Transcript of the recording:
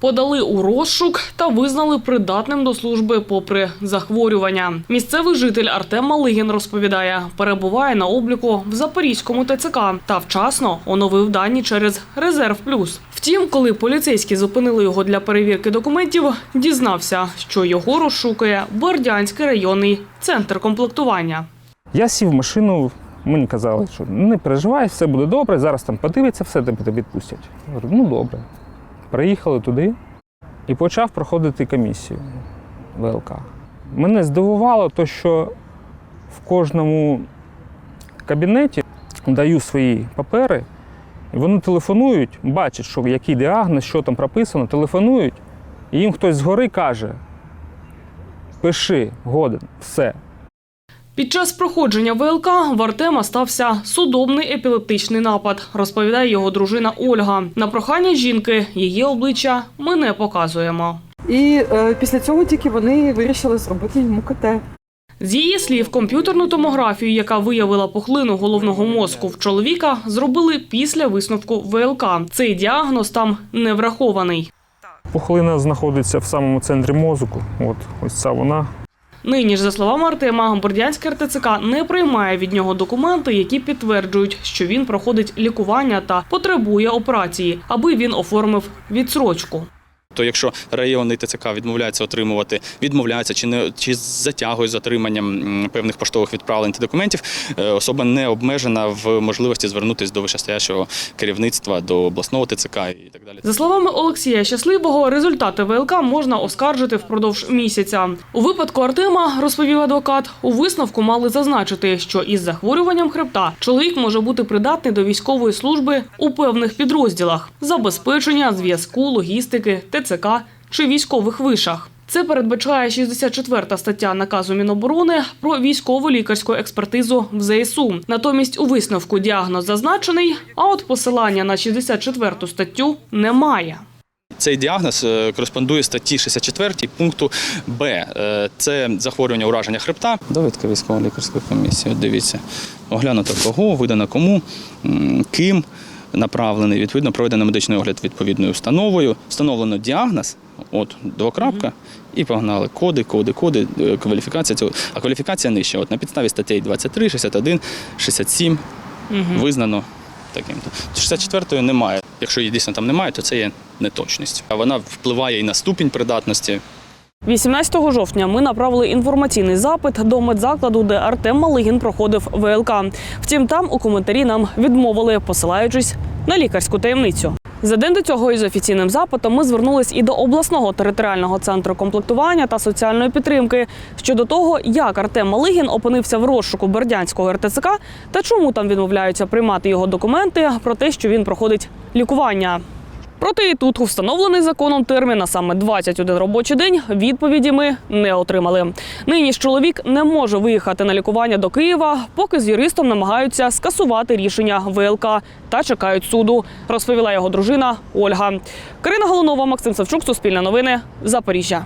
Подали у розшук та визнали придатним до служби попри захворювання. Місцевий житель Артем Малигін розповідає, перебуває на обліку в Запорізькому ТЦК та вчасно оновив дані через Резерв Плюс. Втім, коли поліцейські зупинили його для перевірки документів, дізнався, що його розшукує Бердянський районний центр комплектування. Я сів в машину, мені казали, що не переживай, все буде добре, зараз там подивиться, все тебе відпустять. Я говорю, ну добре. Приїхали туди і почав проходити комісію ВЛК. Мене здивувало те, що в кожному кабінеті даю свої папери, і вони телефонують, бачать, що який діагноз, що там прописано, телефонують, і їм хтось згори каже: пиши, годен, все, Під час проходження ВЛК в Артема стався судомний епілептичний напад, розповідає його дружина Ольга. На прохання жінки її обличчя ми не показуємо. І е, після цього тільки вони вирішили зробити йому КТ. З її слів, комп'ютерну томографію, яка виявила пухлину головного мозку в чоловіка, зробили після висновку ВЛК. Цей діагноз там не врахований. Пухлина знаходиться в самому центрі мозку. От ось ця вона. Нині ж, за словами Артема, Бордянське РТЦК не приймає від нього документи, які підтверджують, що він проходить лікування та потребує операції, аби він оформив відсрочку. То якщо районний ТЦК відмовляється отримувати, відмовляється чи не чи затягує отриманням певних поштових відправлень та документів, е, особа не обмежена в можливості звернутися до вищестоячого керівництва, до обласного ТЦК і так далі. За словами Олексія Щасливого, результати ВЛК можна оскаржити впродовж місяця. У випадку Артема, розповів адвокат, у висновку мали зазначити, що із захворюванням хребта чоловік може бути придатний до військової служби у певних підрозділах забезпечення, зв'язку, логістики, ТЦК чи військових вишах. Це передбачає 64 стаття наказу Міноборони про військову лікарську експертизу в ЗСУ. Натомість у висновку діагноз зазначений, а от посилання на 64 статтю немає. Цей діагноз е, кореспондує статті 64 пункту Б. Е, Це захворювання ураження хребта. Довідка військово-лікарської комісії. Дивіться, оглянуто кого, видано кому, ким направлений. Відповідно, проведено медичний огляд відповідною установою. Встановлено діагноз. От двокрапка, і погнали коди, коди, коди, е, кваліфікація цього. А кваліфікація нижча. От на підставі статей 23, 61, 67 визнано таким-то. 64-ї немає. Якщо її дійсно там немає, то це є неточність. А вона впливає і на ступінь придатності. 18 жовтня ми направили інформаційний запит до медзакладу, де Артем Малигін проходив ВЛК. Втім, там у коментарі нам відмовили, посилаючись на лікарську таємницю. За день до цього із офіційним запитом ми звернулись і до обласного територіального центру комплектування та соціальної підтримки щодо того, як Артем Малигін опинився в розшуку Бердянського РТЦК та чому там відмовляються приймати його документи про те, що він проходить лікування. Проте і тут у встановлений законом термін, а саме 21 робочий день, відповіді ми не отримали. Нині ж чоловік не може виїхати на лікування до Києва, поки з юристом намагаються скасувати рішення ВЛК та чекають суду, розповіла його дружина Ольга. Карина Голунова, Максим Савчук, Суспільне новини, Запоріжжя.